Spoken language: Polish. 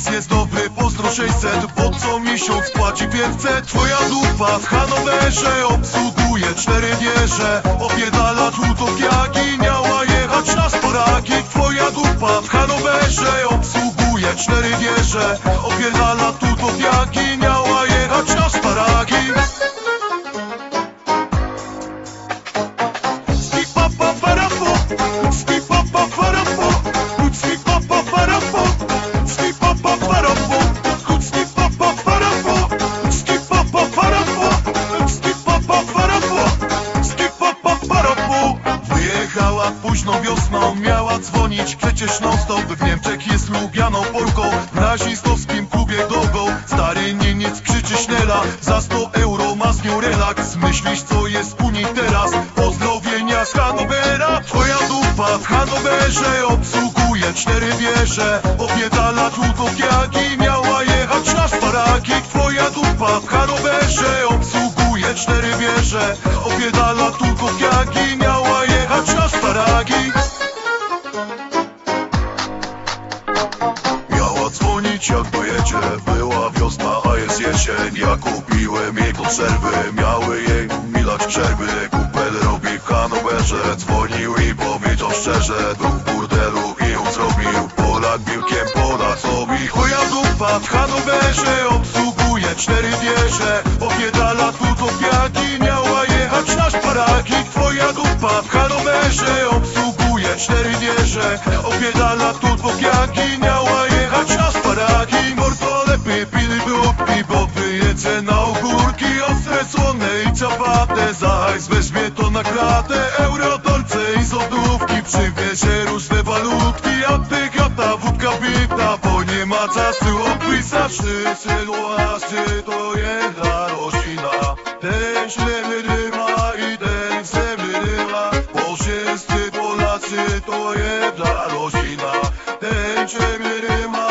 Plis jest dobry, pozdro 600, bo co miesiąc płaci 500, twoja dupa w Hanowerze obsługuje cztery wieże, opierdala trutów jaki miała jechać na sporaki, twoja dupa w Hanowerze obsługuje cztery wieże, opierdala trutów jaki miała jechać na sparagi. Ski pa pa para miała dzwonić przecież non stop W Niemczech jest lubianą Polką, w nazistowskim klubie Gogo Stary Niemiec krzyczy Schnella, za 100 euro ma z nią relaks Myślisz co jest u nich teraz, pozdrowienia z Hanowera Twoja dupa w Hanowerze obsługuje cztery wieże. Opiedala trudów jak miała jechać na szparagi. Twoja dupa w Hanowerze obsługuje cztery wieże. Opiedala jesień Ja kupiłem jej konserwy Miały jej milać przerwy Kupel robi w Hanowerze Dzwonił i powiedział szczerze Był w burdelu i ją zrobił. Polak biurkiem poda sobie Twoja dupa w Hanowerze Obsługuje cztery wieże. Opiedala tutów jaki Miała jechać na szparagi Twoja dupa w Hanowerze Obsługuje cztery wieże. Opiedala tutów jaki Miała by Bo wyjedzie na ogórki Ostre, słone i ciapate Za hajs weźmie to na kratę Eurodolce i złotówki. Przywiezie różne walutki A ty wódka bita Bo nie ma czasu odpisać. Sytuacja to jedna roślina Ten źle wyrywa i ten se wyrywa Bo wszyscy Polacy to jedna roślina Ten źle wyrywa